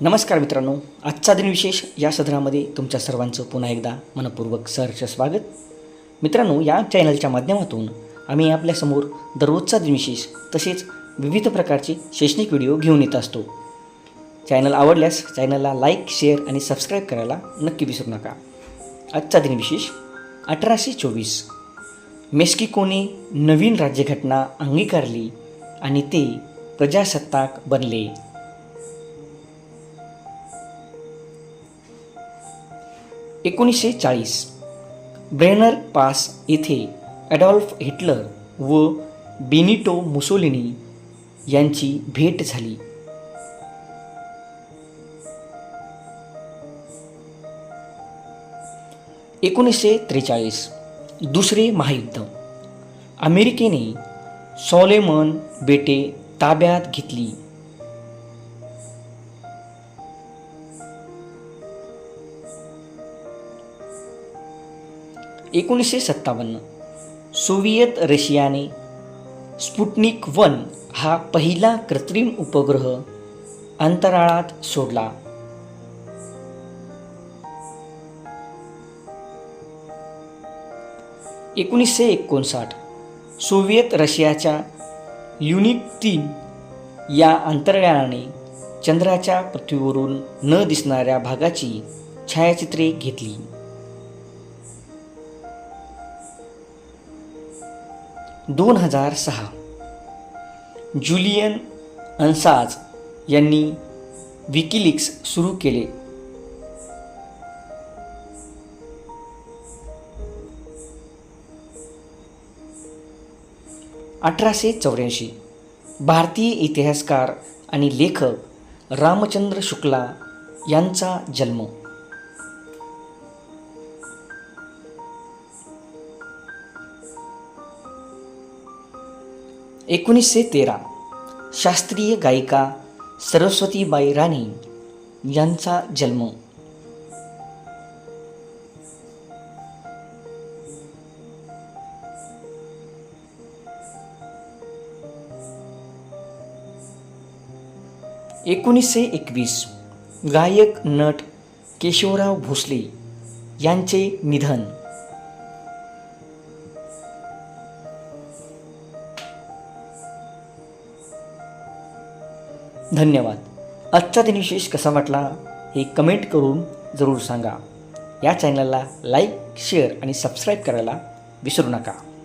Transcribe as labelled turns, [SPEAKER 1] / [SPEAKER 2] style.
[SPEAKER 1] नमस्कार मित्रांनो आजचा दिनविशेष या सदरामध्ये तुमच्या सर्वांचं पुन्हा एकदा मनपूर्वक सहर्ष स्वागत. मित्रांनो या चॅनलच्या माध्यमातून आम्ही आपल्यासमोर दररोजचा दिनविशेष तसेच विविध प्रकारचे शैक्षणिक व्हिडिओ घेऊन येत असतो. चॅनल आवडल्यास चॅनलला लाईक शेअर आणि सबस्क्राईब करायला नक्की विसरू नका. आजचा दिनविशेष अठराशे चोवीस. मेक्सिकोने नवीन राज्यघटना अंगीकारली आणि ते प्रजासत्ताक बनले. एकोणीसशे चाळीस. ब्रेनर पास येथे ॲडॉल्फ हिटलर व बेनिटो मुसोलिनी यांची भेट झाली. एकोणीसशे त्रेचाळीस. दुसरे महायुद्ध. अमेरिकेने सॉलेमन बेटे ताब्यात घेतली. एकोणीसशे सत्तावन्न. सोव्हिएत रशियाने स्पुटनिक वन हा पहिला कृत्रिम उपग्रह अंतराळात सोडला. एकोणीसशे एकोणसाठ. सोव्हिएत रशियाच्या युनिक तीन या अंतराळाने चंद्राच्या पृथ्वीवरून न दिसणाऱ्या भागाची छायाचित्रे घेतली. दोन हजार सहा. जुलियन अन्साज यांनी विकिलिक्स सुरू केले. अठराशे चौऱ्याऐंशी. भारतीय इतिहासकार आणि लेखक रामचंद्र शुक्ला यांचा जन्म. एकोणीसशे तेरा. शास्त्रीय गायिका सरस्वतीबाई राणी यांचा जन्म. एकोणीसशे एकवीस. गायक नट केशवराव भोसले यांचे निधन. धन्यवाद. आजचा दिनविशेष कसा वाटला हे कमेंट करून जरूर सांगा. या चॅनलला लाईक शेअर आणि सबस्क्राईब करायला विसरू नका.